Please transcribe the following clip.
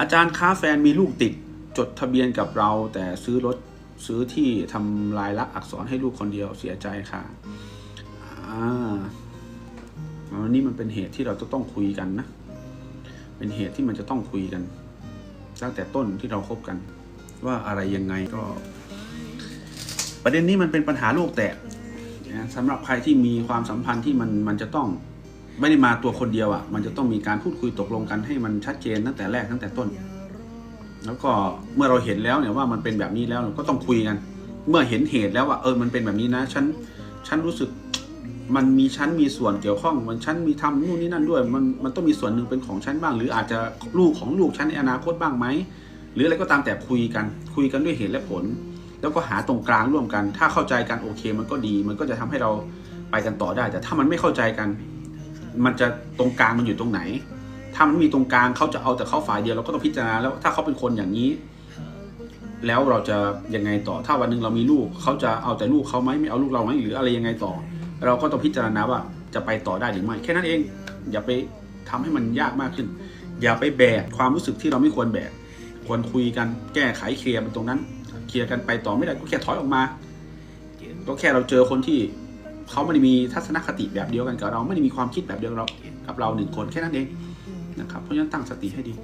อาจารย์ค้าแฟนมีลูกติดจดทะเบียนกับเรา แต่ซื้อรถซื้อที่ทำลายลักษณ์อักษรให้ลูกคนเดียวเสียใจค่ะอ่าอันนี้มันเป็นเหตุที่เราจะต้องคุยกันนะ เป็นเหตุที่มันจะต้องคุยกัน ตั้งแต่ต้นที่เราคบกัน ว่าอะไรยังไงก็ ประเด็นนี้มันเป็นปัญหาโลกแตกนะสำหรับใครที่มีความสัมพันธ์ที่มันมันจะต้อง ไม่ได้มาตัวคนเดียวอะ่ะ มันจะต้องมีการพูดคุยตกลงกันให้มันชัดเจนตั้งแต่แรกตั้งแต่ต้น แล้วก็เมื่อเราเห็นแล้วเนี่ยว่ามันเป็นแบบนี้แล้วเราก็ต้องคุยกัน เมื่อเห็นเหตุแล้วว่าเออมันเป็นแบบนี้นะฉันฉันรู้สึกมันมีชั้นมีส่วนเกี่ยวข้องมันชั้นมีทำนู่นนี่นั่นด้วย มันมันต้องมีส่วนหนึ่งเป็นของฉันบ้าง หรืออาจจะลูกของลูกฉันในอนาคตบ้างไหมหรืออะไรก็ตามแต่คุยกัน คุยกันด้วยเหตุและผล แล้วก็หาตรงกลางร่วมกัน ถ้าเข้าใจกันโอเค มันก็ดี มันก็จะทำให้เราไปกันต่อได้ แต่ถ้ามันไม่เข้าใจกัน มันจะตรงกลางมันอยู่ตรงไหน ถ้ามันมีตรงกลางเขาจะเอาแต่เขาฝ่ายเดียวเราก็ต้องพิจารณาแล้วถ้าเขาเป็นคนอย่างนี้ แล้วเราจะยังไงต่อ ถ้าวันหนึ่งเรามีลูกเขาจะเอาแต่ลูกเขาไหมไม่เอาลูกเราไหมหรืออะไรยังไงต่อ เราก็ต้องพิจารณาว่าจะไปต่อได้หรือไม่แค่นั้นเอง อย่าไปทำให้มันยากมากขึ้น อย่าไปแบกความรู้สึกที่เราไม่ควรแบกควรคุยกันแก้ไขเคลียร์มันตรงนั้น เคลียร์กันไปต่อไม่ได้ก็แค่ถอยออกมาก็แค่เราเจอคนที่ เขาไม่ได้มีทัศนคติแบบเดียวกันกับเราไม่ได้มีความคิดแบบเดียวกับเรากับเราหนึ่งคนแค่นั้นเองนะครับเพราะฉะนั้นตั้งสติให้ดี